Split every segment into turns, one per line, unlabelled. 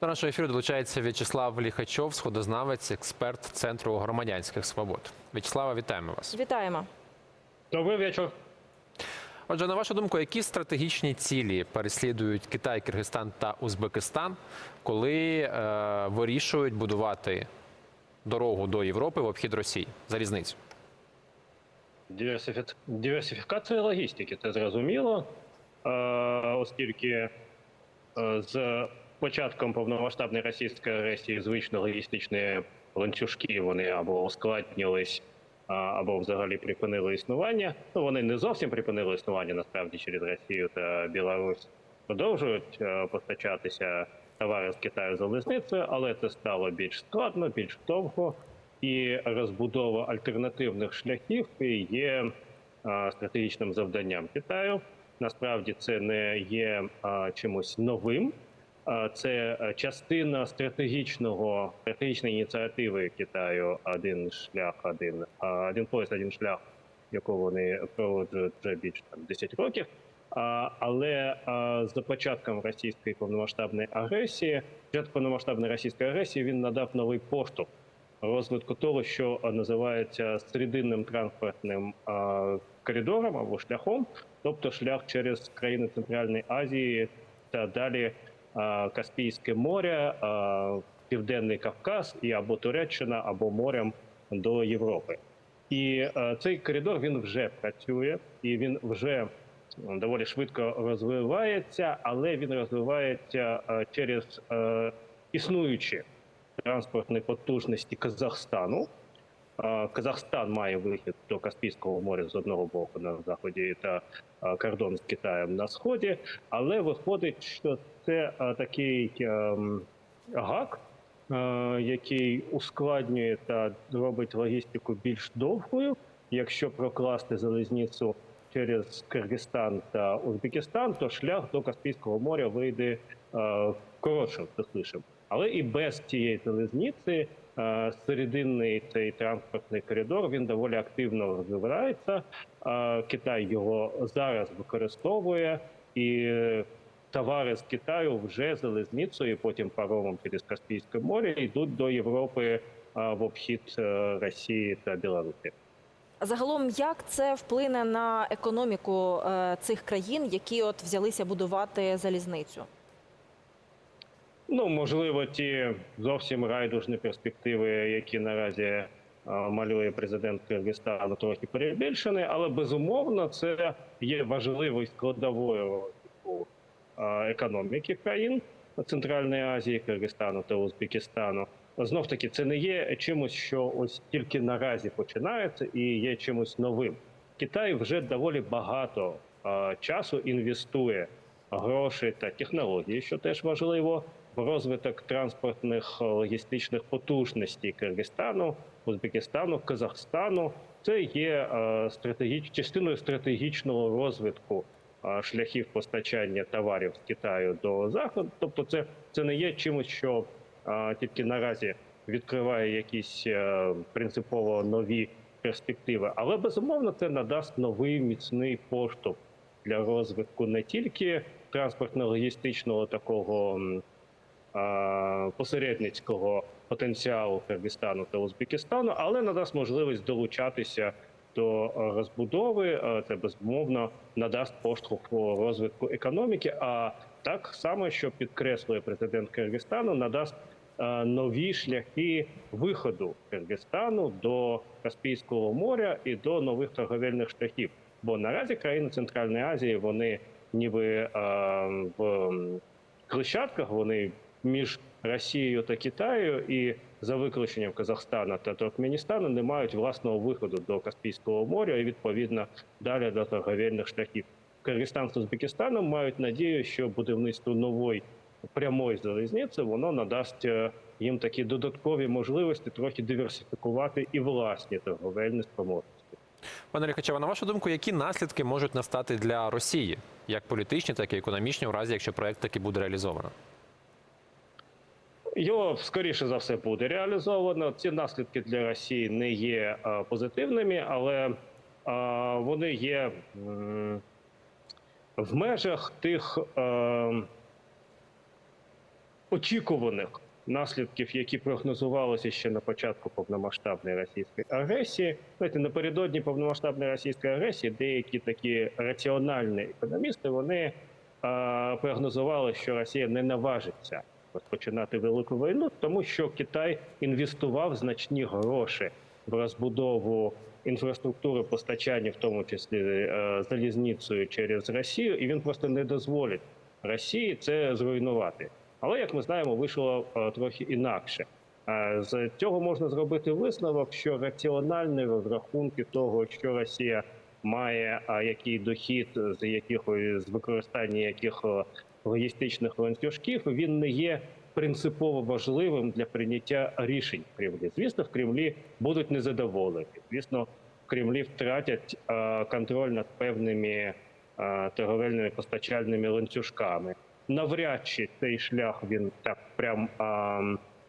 До нашого ефіру долучається В'ячеслав Ліхачов, сходознавець, експерт Центру громадянських свобод. В'ячеслава, вітаємо вас.
Вітаємо.
Добрий вечір.
Отже, на вашу думку, які стратегічні цілі переслідують Китай, Киргизстан та Узбекистан, коли е, вирішують будувати дорогу до Європи в обхід Росії залізницю?
Диверсифі- Диверсифікація логістики, це зрозуміло, е, оскільки е, з початком повномасштабної російської агресії звичні логістичні ланцюжки вони або ускладнились, або взагалі припинили існування. Ну вони не зовсім припинили існування насправді через Росію та Білорусь. Продовжують постачатися товари з Китаю залізницею, але це стало більш складно, більш довго. І розбудова альтернативних шляхів є стратегічним завданням Китаю. Насправді це не є чимось новим. Це е, частина стратегічного стратегічної ініціативи Китаю. Один шлях, один один пояс, один шлях, яку вони проводжують вже більше там 10 років. Але за початком російської повномасштабної агресії, початку повномасштабної російської агресії він надав новий поштовх розвитку того, що називається серединним транспортним коридором або шляхом, тобто шлях через країни Центральної Азії та далі Каспійське море, Південний Кавказ і або Туреччина, або морем до Європи. І е, цей коридор він вже працює, і він вже доволі швидко розвивається, але він розвивається е, через е, існуючі транспортні потужності Казахстану. Казахстан має вихід до Каспійського моря з одного боку на заході та кордон з Китаєм на сході, але виходить, що це такий ем, гак, е, який ускладнює та робить логістику більш довгою. Якщо прокласти залізницю через Киргизстан та Узбекистан, то шлях до Каспійського моря вийде е, коротшим, теплішим. Але і без цієї залізниці е, серединний цей транспортний коридор він доволі активно розвивається. Е, Китай його зараз використовує і. е, Товари з Китаю вже залізницею, потім паромом через Каспійське море йдуть до Європи е, в обхід е, Росії та Білорусі.
Загалом, як це вплине на економіку е, цих країн, які от взялися будувати залізницю?
Ну, можливо, ті зовсім райдужні перспективи, які наразі е, малює президент Киргизстану, трохи перебільшені, але безумовно це є важливою складовою е, економіки країн Центральної Азії, Киргизстану та Узбекистану. Знов таки, це не є чимось, що ось тільки наразі починається, і є чимось новим. Китай вже доволі багато е, часу інвестує гроші та технології, що теж важливо, розвиток транспортних е, логістичних потужностей Киргизстану, Узбекистану, Казахстану. Це є е, стратегіч... частиною стратегічного розвитку е, шляхів постачання товарів з Китаю до заходу. Тобто, це, це не є чимось, що тільки наразі відкриває якісь принципово нові перспективи, але безумовно це надасть новий міцний поштовх для розвитку не тільки транспортно-логістичного такого посередницького потенціалу Киргизстану та Узбекистану, але надасть можливість долучатися до е, розбудови. Е, Це безумовно надасть поштовх у розвитку економіки. А так само, що підкреслює президент Киргизстану, надасть е, нові шляхи виходу Киргизстану до Каспійського моря і до нових торговельних шляхів. Бо наразі країни Центральної Азії вони ніби е, в м, хрещатках, вони між Росією та Китаю, і за виключенням Казахстана та Туркменістану не мають власного виходу до Каспійського моря і відповідно далі до торговельних шляхів. Киргизстан з Узбекистаном мають надію, що будівництво нової прямої залізниці воно надасть е, їм такі додаткові можливості трохи диверсифікувати і власні торговельні спроможності.
Пане Ліхачева, на вашу думку, які наслідки можуть настати для Росії, як політичні, так і економічні, у разі якщо проект таки буде реалізовано?
Його скоріше за все буде реалізовано. Ці наслідки для Росії не є е, позитивними, але е, вони є в межах тих е, очікуваних наслідків, які прогнозувалися ще на початку повномасштабної російської агресії. Знаєте, напередодні повномасштабної російської агресії деякі такі раціональні економісти вони прогнозували, що Росія не наважиться розпочинати велику війну, тому що Китай інвестував значні гроші в розбудову інфраструктури постачання, в тому числі е, залізницею через Росію, і він просто не дозволить Росії це зруйнувати. Але як ми знаємо, вийшло е, трохи інакше. Е, З цього можна зробити висновок, що раціональні розрахунки того, що Росія має, який дохід з якихось з використання яких логістичних ланцюжків, він не є принципово важливим для прийняття рішень в Кремлі. Звісно, в Кремлі будуть незадоволені. Звісно, в Кремлі втратять контроль над певними торговельними постачальними ланцюжками. Навряд чи цей шлях він так прям а,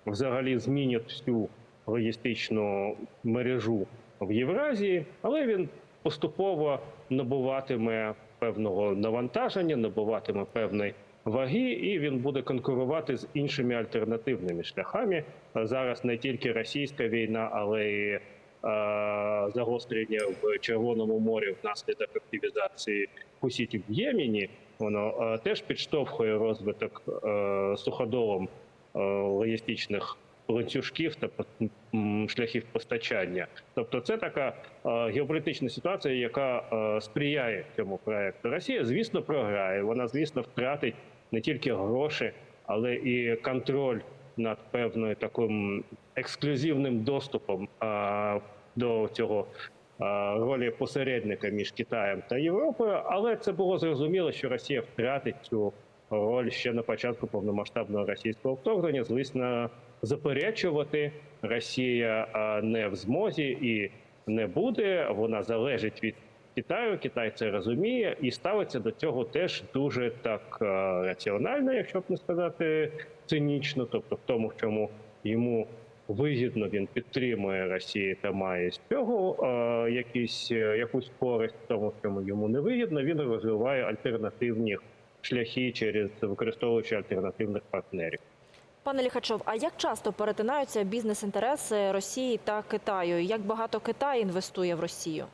взагалі змінить всю логістичну мережу в Євразії, але він поступово набуватиме певного навантаження, набуватиме певної ваги, і він буде конкурувати з іншими альтернативними шляхами. Зараз не тільки російська війна, але й е, загострення в Червоному морі внаслідок активізації хусітів в Ємені. Воно е, теж підштовхує розвиток е, суходолом логістичних ланцюжків та шляхів постачання. Тобто, це така геополітична ситуація, яка сприяє цьому проекту. Росія, звісно, програє. Вона, звісно, втратить не тільки гроші, але і контроль над певною таким ексклюзивним доступом е, до цього е, ролі посередника між Китаєм та Європою. Але це було зрозуміло, що Росія втратить цю роль ще на початку повномасштабного російського вторгнення. Звісно, заперечувати Росія не в змозі і не буде. Вона залежить від Китаю. Китай це розуміє і ставиться до цього теж дуже так е, раціонально, якщо б не сказати цинічно, тобто в тому, в чому йому вигідно він підтримує Росію та має з цього е, якісь, е, якусь користь, тому, чому йому не вигідно, він розвиває альтернативні шляхи через використовуючи альтернативних партнерів.
Пане Ліхачов, а як часто перетинаються бізнес-інтереси Росії та Китаю? Як багато Китай інвестує в Росію?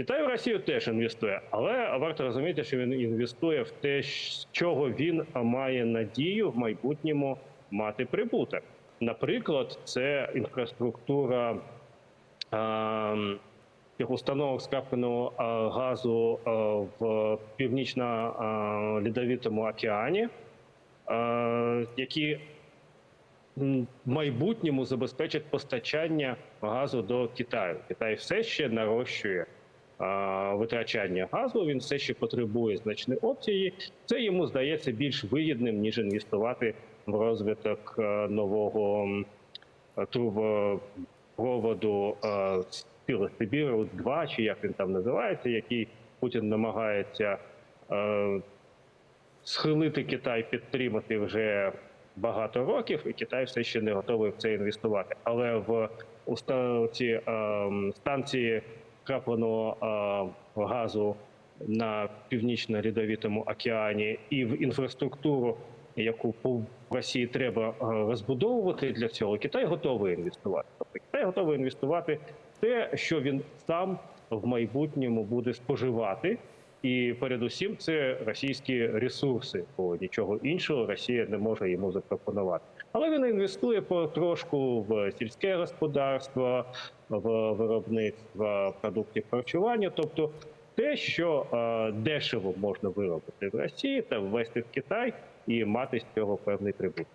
Китай в Росію теж інвестує, але варто розуміти, що він інвестує в те, з чого він має надію в майбутньому мати прибуток. Наприклад, це інфраструктура тих установок скрапленого газу в північно-лідовитому океані, які в майбутньому забезпечать постачання газу до Китаю. Китай все ще нарощує витрачання газу. Він все ще потребує значні опції. Це йому здається більш вигідним ніж інвестувати в розвиток е, нового е, трубопроводу е, Сибіру 2 чи як він там називається, який Путін намагається е, схилити Китай підтримати вже багато років, і Китай все ще не готовий в це інвестувати. Але в у ці ем, станції крапленого е, газу на північно-лідовитому океані і в інфраструктуру, яку по Росії треба е, розбудовувати для цього, Китай готовий інвестувати. Тобто Китай готовий інвестувати те, що він сам в майбутньому буде споживати. І передусім це російські ресурси, бо нічого іншого Росія не може йому запропонувати. Але він інвестує потрошку в сільське господарство, в виробництво продуктів харчування, тобто те, що е, дешево можна виробити в Росії та ввести в Китай і мати з цього певний прибуток.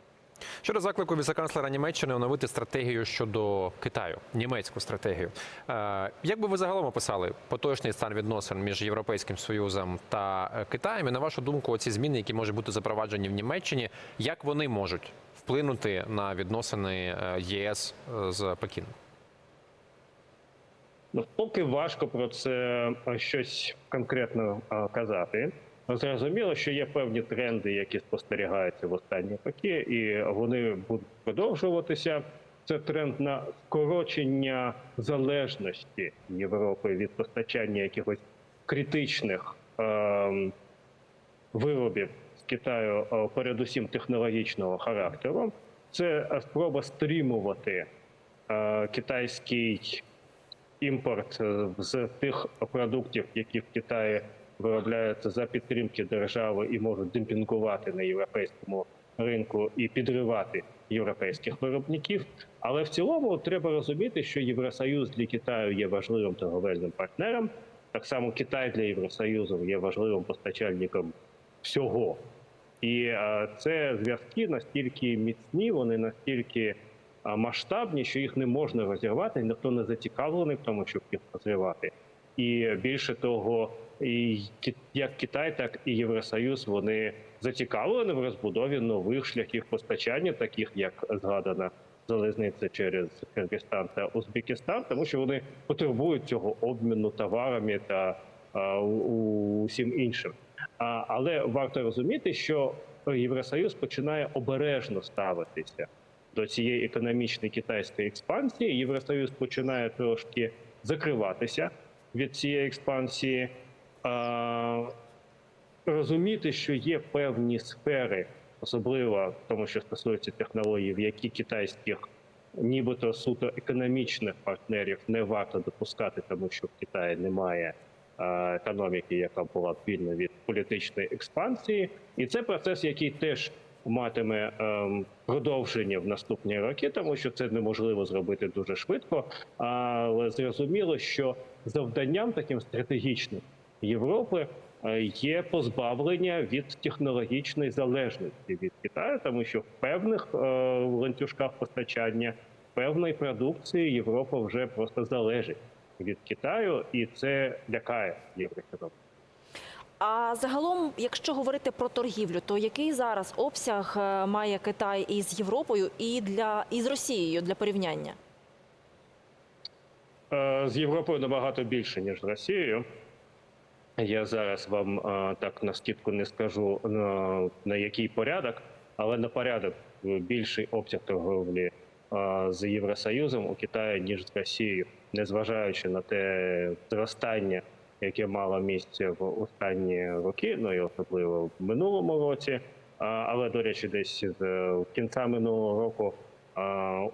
Щодо заклику віцеканцлера Німеччини оновити стратегію щодо Китаю, німецьку стратегію. Е, як би ви загалом описали поточний стан відносин між Європейським Союзом та е, Китаєм? І на вашу думку, оці зміни, які можуть бути запроваджені в Німеччині, як вони можуть вплинути на відносини е, ЄС е, з Пекіном?
Ну, поки важко про це е, щось конкретно е, казати. Зрозуміло, що є певні тренди, які спостерігаються в останні роки, і вони будуть продовжуватися. Це тренд на скорочення залежності Європи від постачання якихось критичних ем, виробів Китаю, е, передусім технологічного характеру. Це спроба стримувати е, китайський імпорт е, з тих продуктів, які в Китаї виробляються за підтримки держави і можуть демпінгувати на європейському ринку і підривати європейських виробників. Але в цілому треба розуміти, що Євросоюз для Китаю є важливим торговельним партнером. Так само Китай для Євросоюзу є важливим постачальником всього. І е, це зв'язки настільки міцні, вони настільки масштабні, що їх не можна розірвати, ніхто не зацікавлений в тому, щоб їх розривати. І більше того, і як Китай, так і Євросоюз вони зацікавлені в розбудові нових шляхів постачання, таких як згадана залізниця через Киргизстан та Узбекистан, тому що вони потребують цього обміну товарами та усім іншим. Але варто розуміти, що Євросоюз починає обережно ставитися до цієї економічної китайської експансії. Євросоюз починає трошки закриватися від цієї експансії, розуміти, що є певні сфери, особливо тому, що стосується технологій, в які китайських нібито суто економічних партнерів не варто допускати, тому що в Китаї немає економіки, яка була вільна від політичної експансії, і це процес, який теж матиме ем, продовження в наступні роки, тому що це неможливо зробити дуже швидко. Але зрозуміло, що завданням таким стратегічним Європи е, є позбавлення від технологічної залежності від Китаю, тому що в певних е, ланцюжках постачання певної продукції Європа вже просто залежить від Китаю, і це лякає євроекономіку.
А загалом, якщо говорити про торгівлю, то який зараз обсяг е, має Китай із Європою і для і з Росією для порівняння?
Е, З Європою набагато більше, ніж з Росією. Я зараз вам е, так на скидку не скажу на, на який порядок, але на порядок більший обсяг торговлі з Євросоюзом у Китаї, ніж з Росією, незважаючи на те зростання, яке мало місце в останні роки, ну і особливо в минулому році. Але, до речі, десь з кінця минулого року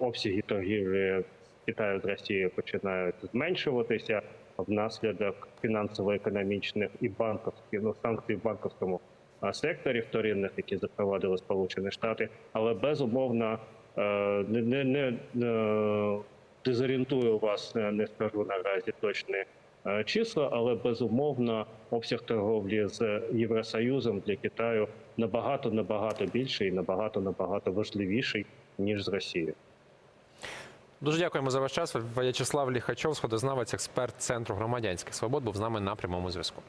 обсяги торгівлі Китаю з Росією починають зменшуватися внаслідок фінансово-економічних і банковських ну, санкцій в банковському секторі вторинних, які запровадили Сполучені Штати, але безумовно е, не, не, не дезорієнтую вас, не, не скажу наразі точні е, числа, але безумовно обсяг торговлі з Євросоюзом для Китаю набагато набагато більший і набагато набагато важливіший ніж з Росією.
Дуже дякуємо за ваш час. В'ячеслав Ліхачов, сходознавець, експерт Центру громадянських свобод, був з нами на прямому зв'язку.